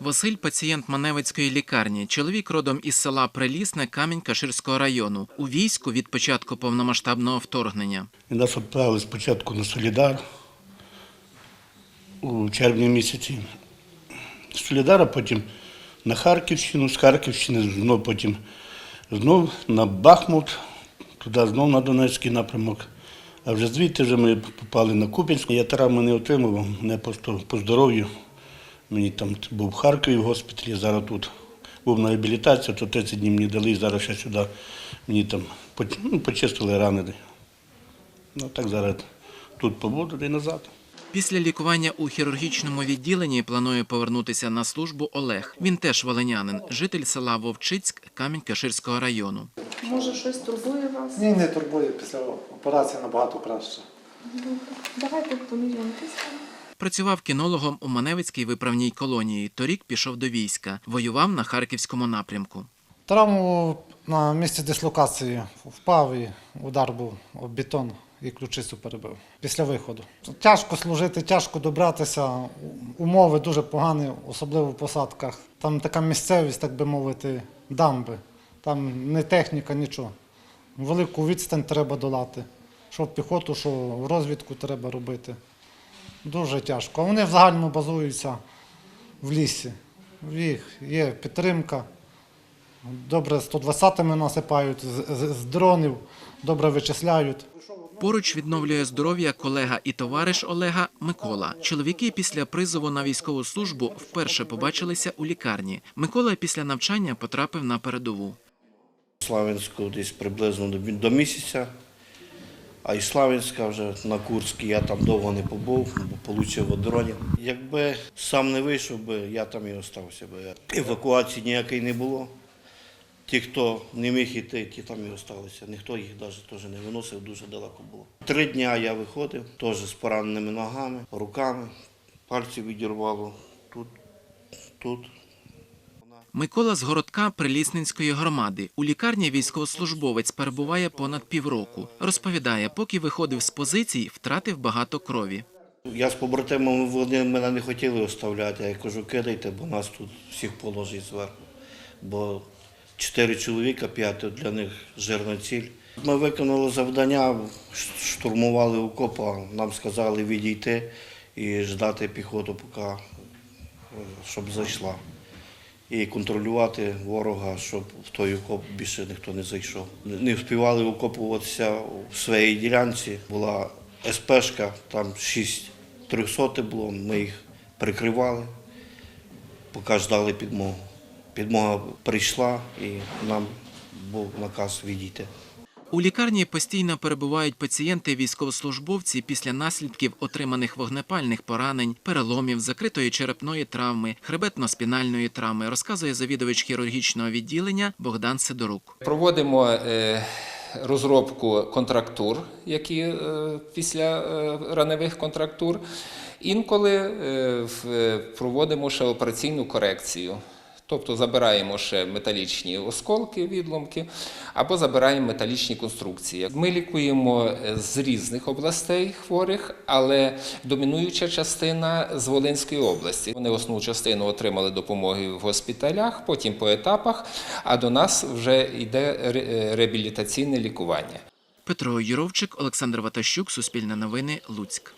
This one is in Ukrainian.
Василь пацієнт Маневицької лікарні. Чоловік родом із села Прилісне Камінь-Каширського району. У війську від початку повномасштабного вторгнення. Нас відправили спочатку на Солідар у червні місяці. З Солідара потім на Харківщину, з Харківщини знову потім знов на Бахмут, туди знов на Донецький напрямок. А вже звідти вже ми попали на Куп'янськ. Я травми не отримував, не просто по здоров'ю. Мені там був в Харкові в госпіталі, зараз тут був на реабілітації, то 30 днів мені дали, зараз ще сюди мені там ну, почистили рани. Ну так зараз тут побуду і назад. Після лікування у хірургічному відділенні планує повернутися на службу Олег. Він теж волинянин, житель села Вовчицьк Камінь-Каширського району. Може, щось турбує вас? Ні, не турбує після операції набагато краще. Давайте поміряємо тиск. Працював кінологом у Маневицькій виправній колонії. Торік пішов до війська. Воював на харківському напрямку. Травму на місці дислокації впав і удар був об бетон і ключицю перебив після виходу. Тяжко служити, тяжко добратися. Умови дуже погані, особливо в посадках. Там така місцевість, так би мовити, дамби. Там не техніка, нічого. Велику відстань треба долати. Що в піхоту, що в розвідку треба робити. Дуже тяжко. Вони в загальному базуються в лісі. В їх є підтримка. Добре 120-ми насипають з, з, з дронів, добре вичисляють. Поруч відновлює здоров'я колега і товариш Олега Микола. Чоловіки після призову на військову службу вперше побачилися у лікарні. Микола після навчання потрапив на передову. Славянську десь приблизно до, до місяця, а із Славянська вже на Курській я там довго не побув, бо отримав одроні. Якби сам не вийшов би, я там і остався би. Евакуації ніякої не було. Ті, хто не міг іти, ті там і залишилися. Ніхто їх навіть теж не виносив, дуже далеко було. Три дня я виходив, теж з пораненими ногами, руками, пальці відірвало тут, тут. Микола з городка Прилісненської громади. У лікарні військовослужбовець перебуває понад півроку. Розповідає, поки виходив з позицій, втратив багато крові. Я з побратимами вони мене не хотіли оставляти. Я кажу, кидайте, бо нас тут всіх положить зверху. Бо чотири чоловіка, п'ятеро для них жирна ціль. Ми виконали завдання, штурмували окоп, а нам сказали відійти і ждати піхоту, поки щоб зайшла. І контролювати ворога, щоб в той окоп більше ніхто не зайшов. Не вспівали окопуватися в своїй ділянці. Була СПшка, там шість трьохсоти було, ми їх прикривали, поки ждали підмогу. Підмога прийшла і нам був наказ відійти. У лікарні постійно перебувають пацієнти військовослужбовці після наслідків отриманих вогнепальних поранень, переломів, закритої черепної травми, хребетно-спінальної травми, розказує завідувач хірургічного відділення Богдан Сидорук. Проводимо е, розробку контрактур, які е, після е, раневих контрактур. Інколи проводимо ще операційну корекцію. Тобто забираємо ще металічні осколки, відломки, або забираємо металічні конструкції. Ми лікуємо е, з різних областей хворих, але домінуюча частина з Волинської області. Вони основну частину отримали допомоги в госпіталях, потім по етапах, а до нас вже йде е, реабілітаційне лікування. Петро Юровчик, Олександр Ватащук, Суспільне новини, Луцьк.